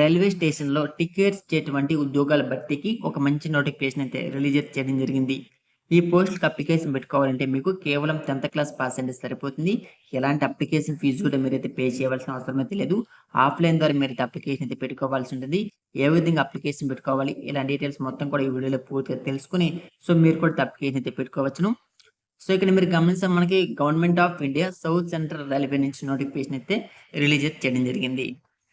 Railway స్టేషన్‌లో tickets చేయటువంటి ఉద్యోగాల భర్తీకి ఒక మంచి నోటిఫికేషన్ అయితే రిలీజ్ చేయడం జరిగింది. ఈ పోస్ట్‌కి అప్లికేషన్ పెట్టుకోవాలంటే మీకు కేవలం 10థ్ క్లాస్ పాస్ అయితే సరిపోతుంది. ఎలాంటి అప్లికేషన్ ఫీజు కూడా మీరైతే పే చేయవలసిన అవసరం అయితే లేదు. ఆఫ్‌లైన్ ద్వారా మీరైతే అప్లికేషన్ అయితే పెట్టుకోవాల్సి ఉంటుంది. ఏ విధంగా అప్లికేషన్ పెట్టుకోవాలి, ఇలాంటి డీటెయిల్స్ మొత్తం కూడా ఈ వీడియోలో పూర్తిగా తెలుసుకొని సో మీరు కూడా అప్లికేషన్ అయితే పెట్టుకోవచ్చును. సో ఇక్కడ మీరు గమనిస్తే మనకి government of India south central railway నుంచి నోటిఫికేషన్ అయితే రిలీజ్ చేయడం జరిగింది.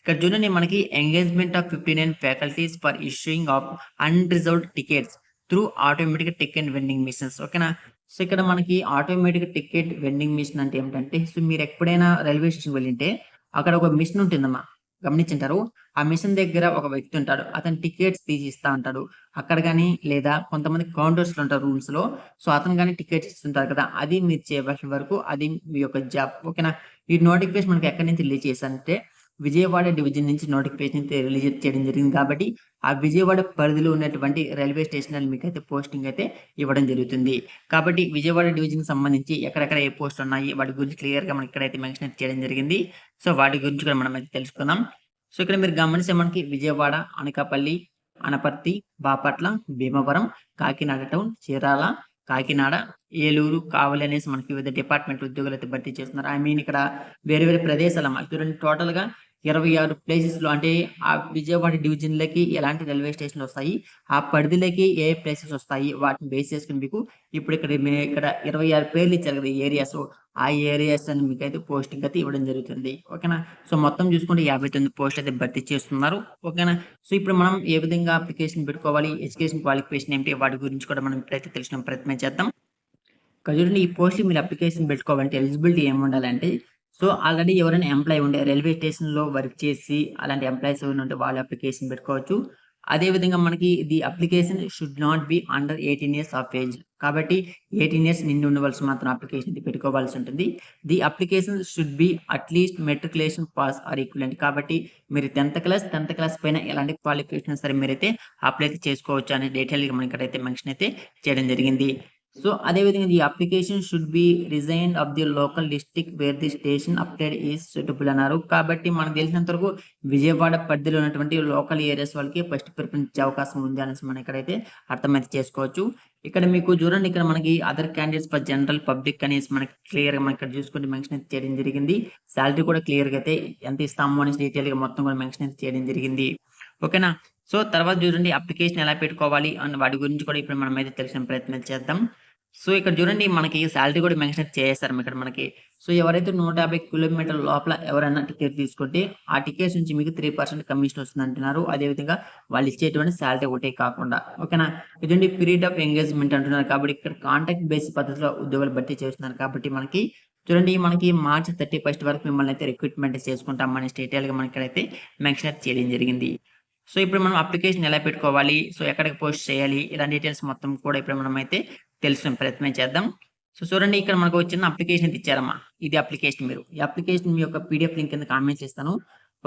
ఇక్కడ చూడండి మనకి engagement of 59 faculties for issuing of unreserved tickets through automatic ticket vending machines ఓకేనా. సో ఇక్కడ మనకి ఆటోమేటిక్ టికెట్ వెండింగ్ మిషన్ అంటే ఏమిటంటే సో మీరు ఎప్పుడైనా రైల్వే స్టేషన్ వెళ్ళింటే అక్కడ ఒక మిషన్ ఉంటుందమ్మా. గమనించుంటారు. ఆ మిషన్ దగ్గర ఒక వ్యక్తి ఉంటాడు. అతను టికెట్స్ తీసి ఇస్తా ఉంటాడు. అక్కడ కానీ లేదా కొంతమంది కౌంటర్స్‌లో ఉంటారు రూమ్స్‌లో. సో అతను కానీ టికెట్స్ ఇస్తుంటారు కదా! అది మీరు చేయవలసిన వరకు అది మీ యొక్క జాబ్ ఓకేనా. ఈ నోటిఫికేషన్ మనకి ఎక్కడి నుంచి రిలీజ్ చేశారంటే విజయవాడ డివిజన్ నుంచి నోటిఫికేషన్ అయితే రిలీజ్ చేయడం జరిగింది కాబట్టి ఆ విజయవాడ పరిధిలో ఉన్నటువంటి రైల్వే స్టేషన్లు మీకు అయితే పోస్టింగ్ అయితే ఇవ్వడం జరుగుతుంది. కాబట్టి విజయవాడ డివిజన్‌కి సంబంధించి ఎక్కడెక్కడ ఏ పోస్ట్ ఉన్నాయి వాటి గురించి క్లియర్‌గా మనకి ఇక్కడైతే మెన్షన్ అయితే చేయడం జరిగింది. సో వాటి గురించి కూడా మనం అయితే తెలుసుకుందాం. సో ఇక్కడ మీరు గమనిస్తే మనకి విజయవాడ, అనకాపల్లి, అనపర్తి, బాపట్ల, భీమవరం, కాకినాడ టౌన్, చీరాల, కాకినాడ, ఏలూరు, కావలి అనేసి మనకి వివిధ డిపార్ట్‌మెంట్ ఉద్యోగాలైతే భర్తీ చేస్తున్నారు. ఐ మీన్ ఇక్కడ వేరే వేరే ప్రదేశాల చూడండి టోటల్‌గా 26 ప్లేసెస్‌లో అంటే ఆ విజయవాడ డివిజన్‌లకి ఎలాంటి రైల్వే స్టేషన్‌లు వస్తాయి, ఆ పరిధిలోకి ఏ ఏ ప్లేసెస్ వస్తాయి వాటిని బేస్ చేసుకుని మీకు ఇప్పుడు ఇక్కడ మే ఇక్కడ 26 పేర్లు ఇచ్చారు కదా! ఏరియాస్. ఆ ఏరియాస్ అని మీకైతే పోస్టింగ్ అయితే ఇవ్వడం జరుగుతుంది. ఓకేనా. సో మొత్తం చూసుకుంటే యాభై తొమ్మిది పోస్ట్ అయితే భర్తీ చేస్తున్నారు. ఓకేనా. సో ఇప్పుడు మనం ఏ విధంగా అప్లికేషన్ పెట్టుకోవాలి, ఎడ్యుకేషన్ క్వాలిఫికేషన్ ఏంటి వాటి గురించి కూడా మనం ఇప్పుడైతే తెలిసిన ప్రయత్నం చేద్దాం. ఇక్కడ చూడండి ఈ పోస్ట్ మీరు అప్లికేషన్ పెట్టుకోవాలంటే ఎలిజిబిలిటీ ఏముండాలంటే సో ఆల్రెడీ ఎవరైనా ఎంప్లాయీ ఉండే రైల్వే స్టేషన్‌లో వర్క్ చేసి అలాంటి ఎంప్లాయీస్ ఎవరైనా ఉంటే వాళ్ళు అప్లికేషన్ పెట్టుకోవచ్చు. అదే విధంగా మనకి the application should not be under 18 years of age. కాబట్టి 18 ఇయర్స్ నిండి ఉండవలసి మాత్రం అప్లికేషన్ అయితే పెట్టుకోవాల్సి ఉంటుంది. The application should be at least matriculation pass or equivalent కాబట్టి మీరు 10థ్ క్లాస్, 10థ్ క్లాస్ పైన ఎలాంటి క్వాలిఫికేషన్ సరే మీరైతే అప్లై చేసుకోవచ్చు అనే డీటెయిల్‌గా మనకి ఇక్కడైతే మెన్షన్ అయితే చేయడం జరిగింది. సో అదే విధంగా the application should be resident of the local district where the station applied is suitable అన్నారు. కాబట్టి మనకు తెలిసినంత వరకు విజయవాడ పరిధిలో ఉన్నటువంటి లోకల్ ఏరియాస్ వాళ్ళకి ఫస్ట్ ప్రిఫరెన్స్ ఇచ్చే అవకాశం ఉంది అనేసి మనం ఇక్కడైతే అర్థమైతే చేసుకోవచ్చు. ఇక్కడ మీకు చూడండి ఇక్కడ మనకి other candidates for general public అనేసి మనకి క్లియర్‌గా మనం ఇక్కడ చూసుకుంటే మెన్షన్ అయితే చేయడం జరిగింది. సాలరీ కూడా క్లియర్‌గా అయితే ఎంత ఇస్తాము అనేసి డీటెయిల్‌గా మొత్తం కూడా మెన్షన్ అయితే చేయడం జరిగింది. ఓకేనా. సో తర్వాత చూడండి అప్లికేషన్ ఎలా పెట్టుకోవాలి అని వాటి గురించి కూడా ఇప్పుడు అయితే తెలిసిన ప్రయత్నం చేద్దాం. సో ఇక్కడ చూడండి మనకి సాలరీ కూడా మెన్షన్ చేస్తారు ఇక్కడ మనకి. సో ఎవరైతే 150 కిలోమీటర్ల లోపల ఎవరైనా టికెట్ తీసుకుంటే ఆ టికెట్స్ నుంచి మీకు త్రీ పర్సెంట్ కమిషన్ వస్తుందంటున్నారు. అదే విధంగా వాళ్ళు ఇచ్చేటువంటి సాలరీ ఒకటే కాకుండా ఓకేనా. ఇదండి పీరియడ్ ఆఫ్ ఎంగేజ్‌మెంట్ అంటున్నారు కాబట్టి ఇక్కడ కాంటాక్ట్ బేస్ పద్ధతిలో ఉద్యోగాలు భర్తీ చేస్తున్నారు కాబట్టి మనకి చూడండి మనకి మార్చ్ 31 వరకు మిమ్మల్ని అయితే రిక్రూట్‌మెంట్ చేసుకుంటాం అనేసి డీటెయిల్‌గా మనకి ఇక్కడైతే మెన్షన్ చేయడం జరిగింది. సో ఇప్పుడు మనం అప్లికేషన్ ఎలా పెట్టుకోవాలి, సో ఎక్కడికి పోస్ట్ చేయాలి ఇలాంటి డీటెయిల్స్ మొత్తం కూడా ఇప్పుడు మనం అయితే తెలుసుకునే ప్రయత్నం చేద్దాం. సో చూడండి ఇక్కడ మనకు వచ్చిన అప్లికేషన్ ఇచ్చారమ్మా. ఇది అప్లికేషన్ మీరు. ఈ అప్లికేషన్ మీ యొక్క పీడిఎఫ్ లింక్ కింద కామెంట్ చేస్తాను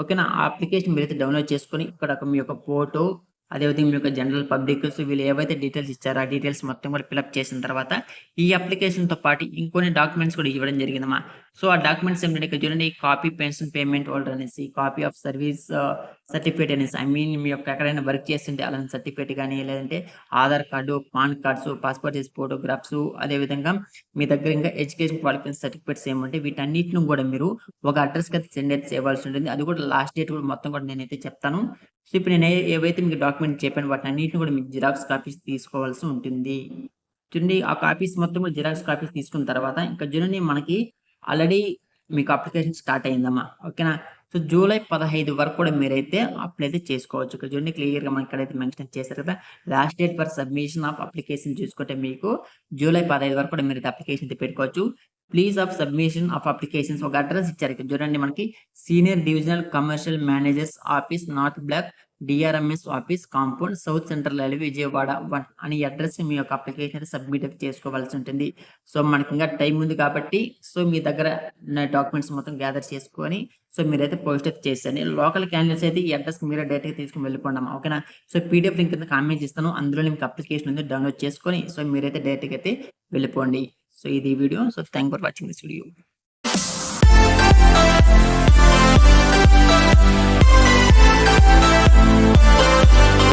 ఓకేనా. ఆ అప్లికేషన్ మీరైతే డౌన్‌లోడ్ చేసుకొని ఇక్కడ మీ యొక్క ఫోటో అదే విధంగా మీ యొక్క జనరల్ పబ్లిక్ సో వీళ్ళు ఏవైతే డీటెయిల్స్ ఇచ్చారో ఆ డీటెయిల్స్ మొత్తం కూడా ఫిల్అప్ చేసిన తర్వాత ఈ అప్లికేషన్‌తో పాటు ఇంకొన్ని డాక్యుమెంట్స్ కూడా ఇవ్వడం జరిగిందమ్మా. సో ఆ డాక్యుమెంట్స్ ఏంటంటే ఇక్కడ చూడండి కాపీ పెన్షన్ పేమెంట్ హోల్డర్ అనేసి, కాపీ ఆఫ్ సర్వీస్ సర్టిఫికేట్ అనేసి ఐ మీన్ మీ యొక్క ఎక్కడైనా వర్క్ చేస్తుంటే అలాంటి సర్టిఫికేట్ కానీ లేదంటే Aadhaar card, PAN cards, passport size photographs అదే విధంగా మీ దగ్గర ఇంకా ఎడ్యుకేషన్ క్వాలిఫికేషన్ సర్టిఫికేట్స్ ఏమంటే వీటన్నిటిని కూడా మీరు ఒక అడ్రస్కి అయితే సెండ్ అయితే చేయవలసి ఉంటుంది. అది కూడా లాస్ట్ డేట్ కూడా మొత్తం కూడా నేనైతే చెప్తాను. సో ఇప్పుడు నేను ఏవైతే మీకు డాక్యుమెంట్ వాటిని నీటిని కూడా మీకు జిరాక్స్ కాపీస్ తీసుకోవాల్సి ఉంటుంది. చూడండి ఆ కాపీస్ మొత్తం కూడా జిరాక్స్ కాపీస్ తీసుకున్న తర్వాత ఇంకా చూడండి మనకి ఆల్రెడీ మీకు అప్లికేషన్ స్టార్ట్ అయిందమ్మా. ఓకేనా. సో జూలై 15 వరకు కూడా మీరైతే అప్లై అయితే చేసుకోవచ్చు. ఇక్కడ చూడండి క్లియర్‌గా మనకి ఇక్కడైతే మెన్షన్ చేశారు కదా! Last date for submission of application చూసుకుంటే మీకు జూలై 15 వరకు కూడా మీరైతే అప్లికేషన్ అయితే పెట్టుకోవచ్చు. Place of submission of applications ఒక అడ్రస్ ఇచ్చారు. ఇక్కడ చూడండి మనకి senior divisional commercial managers office north block DRMs office compound south central railway Vijayawada one అని అడ్రస్ మీ యొక్క అప్లికేషన్ అయితే సబ్మిట్ చేసుకోవాల్సి ఉంటుంది. సో మనకి ఇంకా టైం ఉంది కాబట్టి సో మీ దగ్గర డాక్యుమెంట్స్ మొత్తం గ్యాదర్ చేసుకొని సో మీరైతే పోస్ట్ అయితే చేసేయండి. లోకల్ క్యాండిడేట్స్ అయితే ఈ అడ్రస్కి మీరే డైరెక్ట్‌గా తీసుకుని వెళ్ళిపోండి ఓకేనా. సో పీడీఎఫ్ లింక్ కింద కామెంట్ ఇస్తాను. అందులో మీకు అప్లికేషన్ ఉంది డౌన్‌లోడ్ చేసుకొని సో మీరైతే డైరెక్ట్‌గా అయితే వెళ్ళిపోండి. So, this is the video. So, thank you for watching this video.